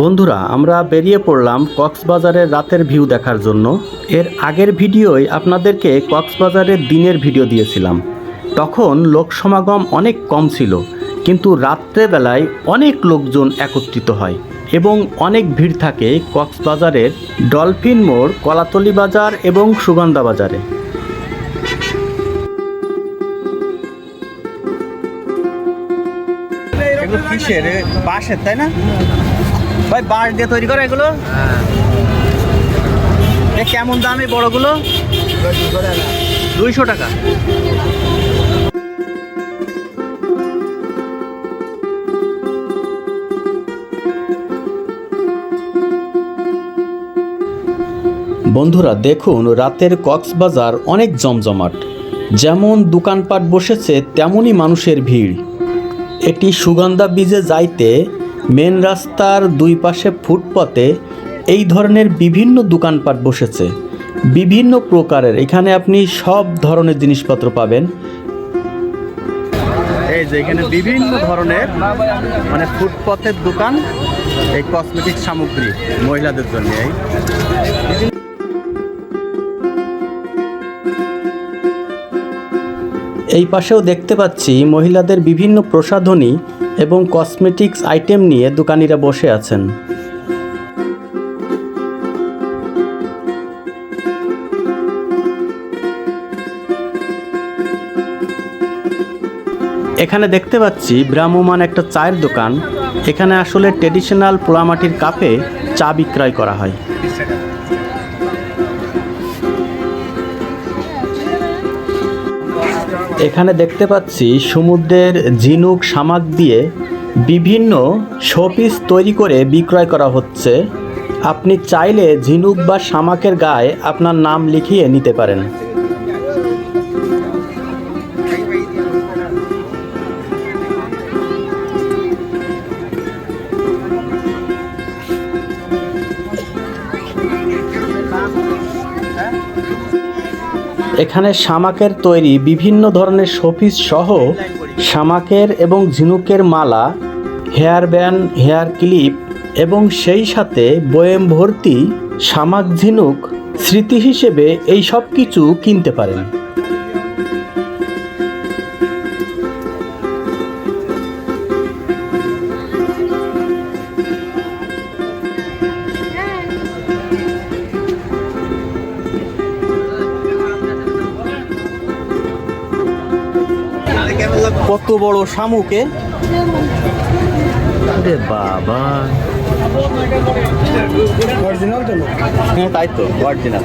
বন্ধুরা, আমরা বেরিয়ে পড়লাম কক্সবাজারের রাতের ভিউ দেখার জন্য। এর আগের ভিডিওয় আপনাদেরকে কক্সবাজারের দিনের ভিডিও দিয়েছিলাম। তখন লোক সমাগম অনেক কম ছিল, কিন্তু রাত্রেবেলায় অনেক লোকজন একত্রিত হয় এবং অনেক ভিড় থাকে কক্সবাজারের ডলফিন মোড়, কলাতলি বাজার এবং সুগন্ধা বাজারে। বাঁশের তাই না? ভাই বাঁশ দিয়ে তৈরি করা এগুলো? কেমন দাম এই বড়গুলো? দুইশো টাকা। বন্ধুরা দেখুন রাতের কক্সবাজার অনেক জমজমাট। যেমন দোকানপাট বসেছে তেমনই মানুষের ভিড়। এটি সুগন্ধা বীজে যাইতে মেন রাস্তার দুই পাশে ফুটপথে এই ধরনের বিভিন্ন দোকানপাট বসেছে। বিভিন্ন প্রকারের। এখানে আপনি সব ধরনের জিনিসপত্র পাবেন। এই যে এখানে বিভিন্ন ধরনের মানে ফুটপথের দোকান, এই কসমেটিক সামগ্রী মহিলাদের জন্য এই। এই পাশেও দেখতে পাচ্ছি মহিলাদের বিভিন্ন প্রসাধনী এবং কসমেটিক্স আইটেম নিয়ে দোকানিরা বসে আছেন। এখানে দেখতে পাচ্ছি ব্রাহ্মমান একটা চায়ের দোকান। এখানে আসলে ট্রেডিশনাল পোড়ামাটির কাপে চা বিক্রয় করা হয়। এখানে দেখতে পাচ্ছি সমুদ্রের ঝিনুক সামাক দিয়ে বিভিন্ন শোপিস তৈরি করে বিক্রয় করা হচ্ছে। আপনি চাইলে ঝিনুক বা সামাকের গায়ে আপনার নাম লিখিয়ে নিতে পারেন। এখানে শামাকের তৈরি বিভিন্ন ধরনের শোপিস সহ শামাকের এবং ঝিনুকের মালা, হেয়ার ব্যান্ড, হেয়ার ক্লিপ এবং সেই সাথে বয়েম ভর্তি শামাক ঝিনুক স্মৃতি হিসেবে এই সব কিছু কিনতে পারেন। কত বড় শামুকে আরে বাবা। হ্যাঁ তাই তো অরিজিনাল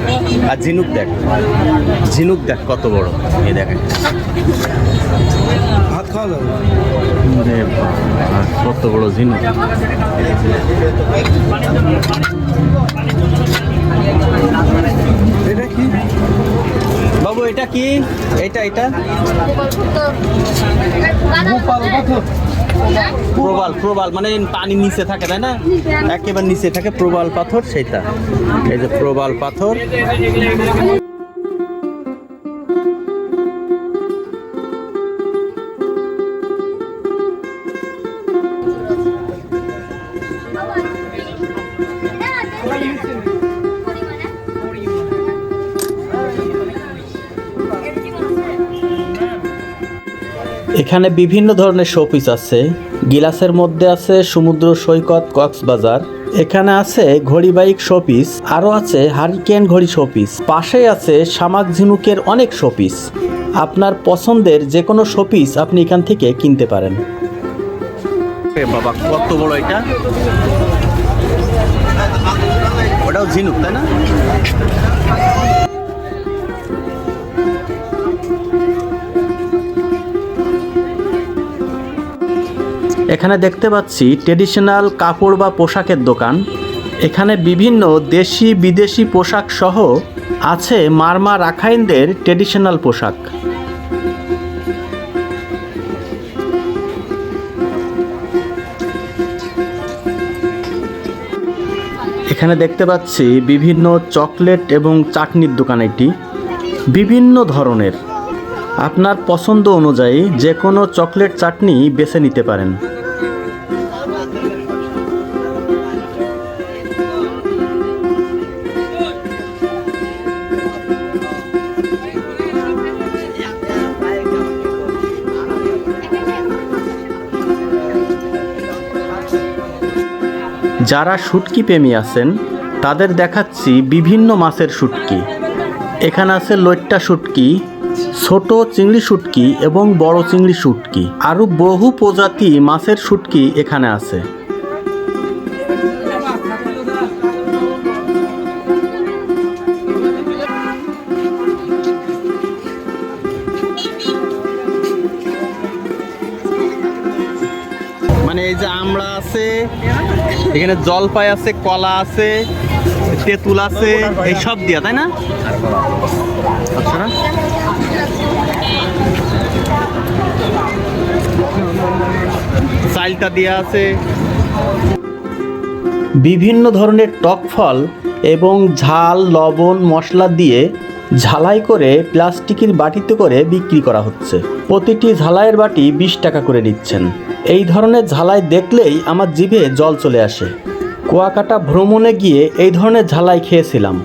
আর ঝিনুক দেখ ঝিনুক দেখ কত বড়। এ দেখেন ভাত খাওয়া যাবে? কত বড় ঝিনুক। এটা কি? এটা এটা? প্রবাল প্রবাল মানে পানির নিচে থাকে তাই না? একেবারে নিচে থাকে প্রবাল পাথর সেটা এই যে প্রবাল পাথর। এখানে বিভিন্ন ধরনের শোপিস আছে। গিলাসের মধ্যে আছে সমুদ্র সৈকত, কক্সবাজার। এখানে আছে ঘড়ি বাইক শোপিস, আরও আছে হারিকেন ঘড়ি শোপিস। পাশেই আছে শামাক ঝিনুকের অনেক শোপিস। আপনার পছন্দের যে কোনো শোপিস আপনি এখান থেকে কিনতে পারেন। বাবা, কত বড় এটা? ওটাও ঝিনুক, তাই না? এখানে দেখতে পাচ্ছি ট্রেডিশনাল কাপড় বা পোশাকের দোকান। এখানে বিভিন্ন দেশি, বিদেশি পোশাক সহ আছে মারমা রাখাইনদের ট্রেডিশনাল পোশাক। এখানে দেখতে পাচ্ছি বিভিন্ন চকলেট এবং চাটনির দোকান এটি বিভিন্ন ধরনের। আপনার পছন্দ অনুযায়ী যে কোনো চকলেট চাটনি বেছে নিতে পারেন। যারা শুটকি প্রেমী আছেন, তাদের দেখাচ্ছি বিভিন্ন মাছের শুটকি। এখানে আছে লইট্টা শুটকি, ছোট চিংড়ি শুটকি এবং বড় চিংড়ি শুটকি। আরও বহু প্রজাতি মাছের শুটকি এখানে আছে। এই যে আমড়া আছে, এখানে জলপাই আছে, কলা আছে, তেঁতুল আছে, এই সব দিয়া, তাই না আচ্ছা না? চালটা দেওয়া আছে বিভিন্ন ধরনের টক ফল এবং ঝাল, লবণ, মশলা দিয়ে ঝালাই করে প্লাস্টিকের বাটিতে করে বিক্রি করা হচ্ছে। প্রতিটি ঝালাইয়ের বাটি বিশ টাকা করে নিচ্ছেন। এই ধরনের ঝালাই দেখলেই আমার জিভে জল চলে আসে। কুয়াকাটা ভ্রমণে গিয়ে এই ধরনের ঝালাই খেয়েছিলাম।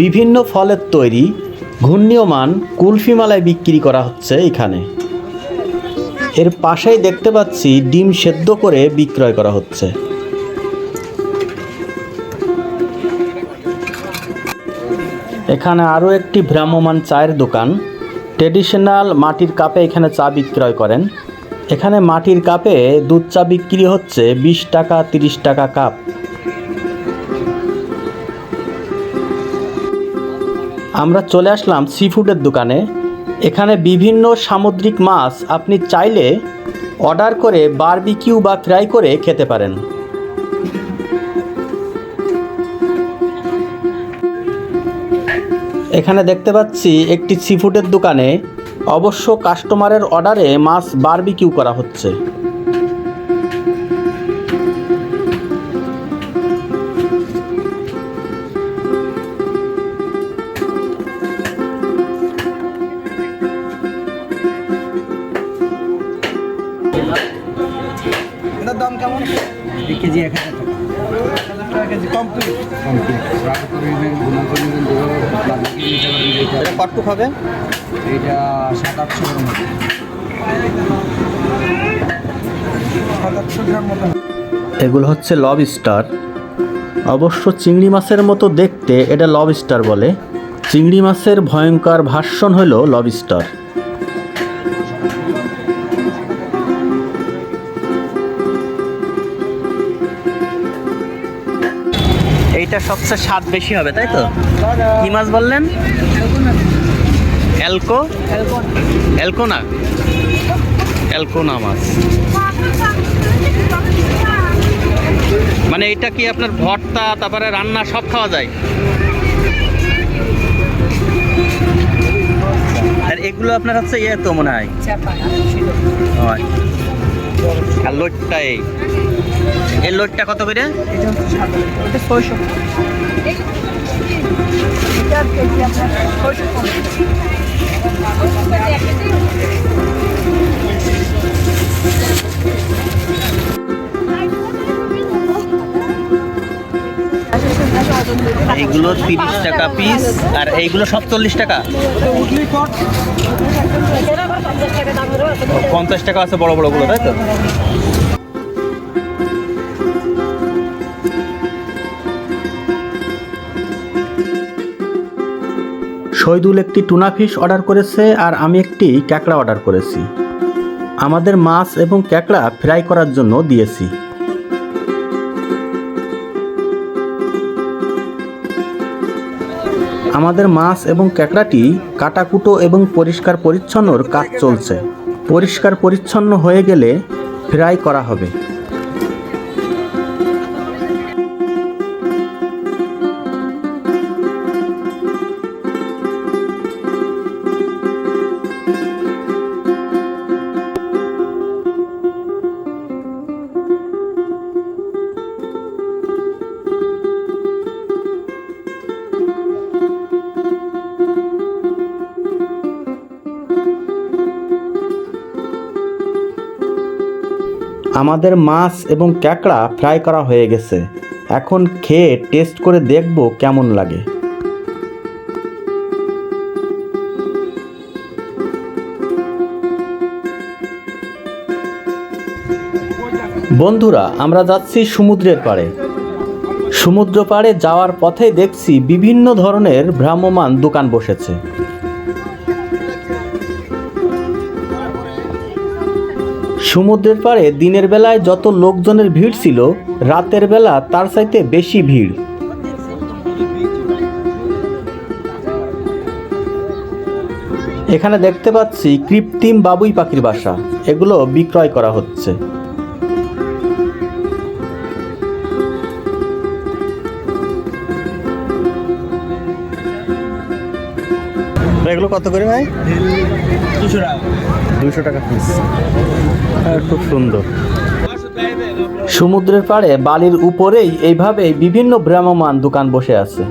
বিভিন্ন ফলের তৈরি, ঘূর্ণীয়মান কুলফি মালায় বিক্রি করা হচ্ছে এখানে। এর পাশেই দেখতে পাচ্ছি ডিম সেদ্ধ করে বিক্রয় করা হচ্ছে। এখানে আরও একটি ভ্রাম্যমান চায়ের দোকান। ট্রেডিশনাল মাটির কাপে এখানে চা বিক্রয় করেন। এখানে মাটির কাপে দুধ চা বিক্রি হচ্ছে বিশ টাকা, তিরিশ টাকা কাপ। আমরা চলে আসলাম সি ফুডের দোকানে। এখানে বিভিন্ন সামুদ্রিক মাছ আপনি চাইলে অর্ডার করে বারবিকিউ বা ফ্রাই করে খেতে পারেন। এখানে দেখতে পাচ্ছি একটি সি ফুডের দোকানে অবশ্য কাস্টমারের অর্ডারে মাছ বারবিকিউ করা হচ্ছে। এটার দাম কেমন? কেজি এক হাজার টাকা। KG complete? এটা কটটুক হবে এইটা সাত আটশো গ্রাম সাত আটশো গ্রাম মতো এগুলো হচ্ছে লবস্টার অবশ্য চিংড়ি মাছের মতো দেখতে এটা লবস্টার বলে। চিংড়ি মাছের ভয়ঙ্কর ভাষণ হলো লবস্টার এইটা সবচেয়ে স্বাদ বেশি হবে তাই তো? কি মাছ বললেন? এলকো? এলকোনা? এলকোনা মাছ। মানে এটা কি আপনার ভর্তা তারপরে রান্না সব খাওয়া যায়? আর এগুলো আপনার হচ্ছে ইয়ে তো মনে হয়? হয়। আর লোটটা এই এই লোটটা কত করে? এইগুলো তিরিশ টাকা পিস আর এইগুলো সব চল্লিশ টাকা? পঞ্চাশ টাকা আছে বড় বড়গুলো তাই তো? শহীদুল একটি টুনা ফিশ অর্ডার করেছে আর আমি একটি ক্যাকড়া অর্ডার করেছি। আমাদের মাছ এবং ক্যাকড়া ফ্রাই করার জন্য দিয়েছি। আমাদের মাছ এবং ক্যাকড়াটি কাটাকুটো এবং পরিষ্কার পরিচ্ছন্নর কাজ চলছে। পরিষ্কার পরিচ্ছন্ন হয়ে গেলে ফ্রাই করা হবে। আমাদের মাছ এবং ক্যাকড়া ফ্রাই করা হয়ে গেছে। এখন খেয়ে টেস্ট করে দেখব কেমন লাগে। বন্ধুরা, আমরা যাচ্ছি সমুদ্রের পাড়ে। সমুদ্র পাড়ে যাওয়ার পথে দেখছি বিভিন্ন ধরনের ভ্রাম্যমান দোকান বসেছে। সমুদ্রের পাড়ে দিনের বেলায় যত লোকজনের ভিড় ছিল, রাতের বেলা তার চাইতে বেশি ভিড়। এখানে দেখতে পাচ্ছি কৃত্রিম বাবুই পাখির বাসা। এগুলো বিক্রয় করা হচ্ছে। এগুলো কত করে ভাই? দুশো টাকা। পিস খুব সুন্দর। সমুদ্রের পাড়ে বালির উপরেই এইভাবে বিভিন্ন ভ্রাম্যমান দোকান বসে আছে।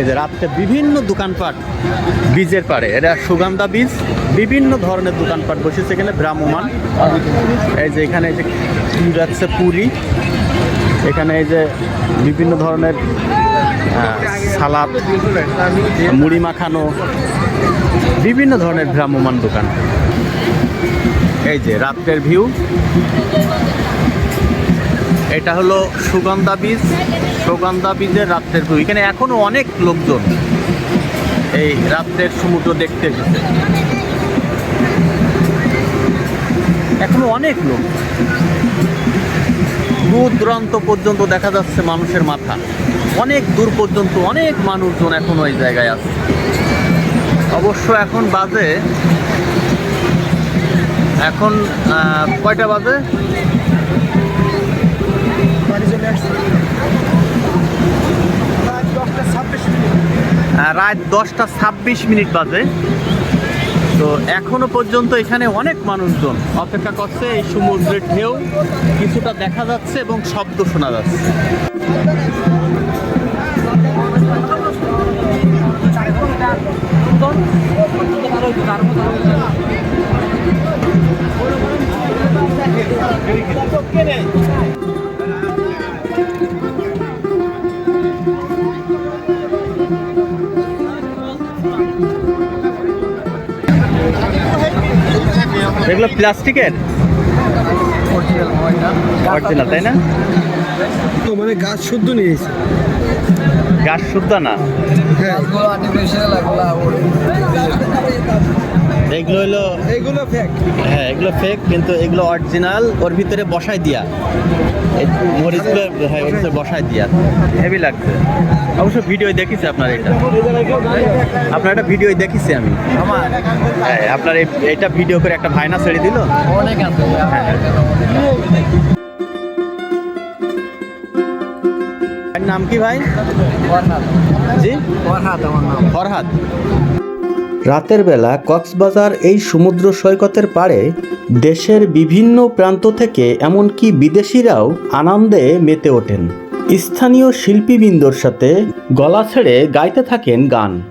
এই যে রাত্রে বিভিন্ন দোকানপাট বীজের পাড়ে। এটা সুগন্ধা বীজ, বিভিন্ন ধরনের দোকানপাট বসেছে এখানে ভ্রাম্যমান এই যে এখানে এই যে যাচ্ছে পুরি, এখানে এই যে বিভিন্ন ধরনের সালাদ, মুড়ি মাখানো, বিভিন্ন ধরনের ভ্রাম্যমান দোকান। এই যে রাত্রের ভিউ। এটা হলো সুগন্ধা বীজ। সুগন্ধা বীজের রাত্রের ভিউ। এখানে এখনও অনেক লোকজন এই রাত্রের সমুদ্র দেখতে এসেছে। এখনও অনেক লোক। দূর দূরান্ত পর্যন্ত দেখা যাচ্ছে মানুষের মাথা। অনেক দূর পর্যন্ত অনেক মানুষজন এখন ওই জায়গায় আছে। অবশ্য এখন বাজে, এখন কয়টা বাজে? রাত দশটা ছাব্বিশ মিনিট বাজে। তো এখনও পর্যন্ত এখানে অনেক মানুষজন অপেক্ষা করছে এই সমুদ্রের ঢেউ। কিছুটা দেখা যাচ্ছে এবং শব্দ শোনা যাচ্ছে। এগুলো প্লাস্টিকের? অরিজিনাল তাই না? তো মানে গাছ শুদ্ধ নিয়েছে। গাছ শুদ্ধ না? এগুলো হলো এইগুলো ফেক হ্যাঁ এগুলো ফেক কিন্তু এগুলো অরিজিনাল ওর ভিতরে বসাই দিয়া। মরিচগুলো হ্যাঁ ওর ভিতরে বসাই দিয়া। হেভি লাগছে। অবশ্য ভিডিও দেখেছি আপনার এটা। আপনার একটা ভিডিও দেখেছি আমি। হ্যাঁ আপনার এটা ভিডিও করে একটা ভাইনা ছেড়ে দিল। অনেক আছে। ভাইয়ের নাম কি ভাই? ফরহাদ। জি? ফরহাদ আমার নাম। ফরহাদ। রাতের বেলা কক্সবাজার এই সমুদ্র সৈকতের পাড়ে দেশের বিভিন্ন প্রান্ত থেকে এমনকি বিদেশিরাও আনন্দে মেতে ওঠেন। স্থানীয় শিল্পীবৃন্দর সাথে গলা ছেড়ে গাইতে থাকেন গান।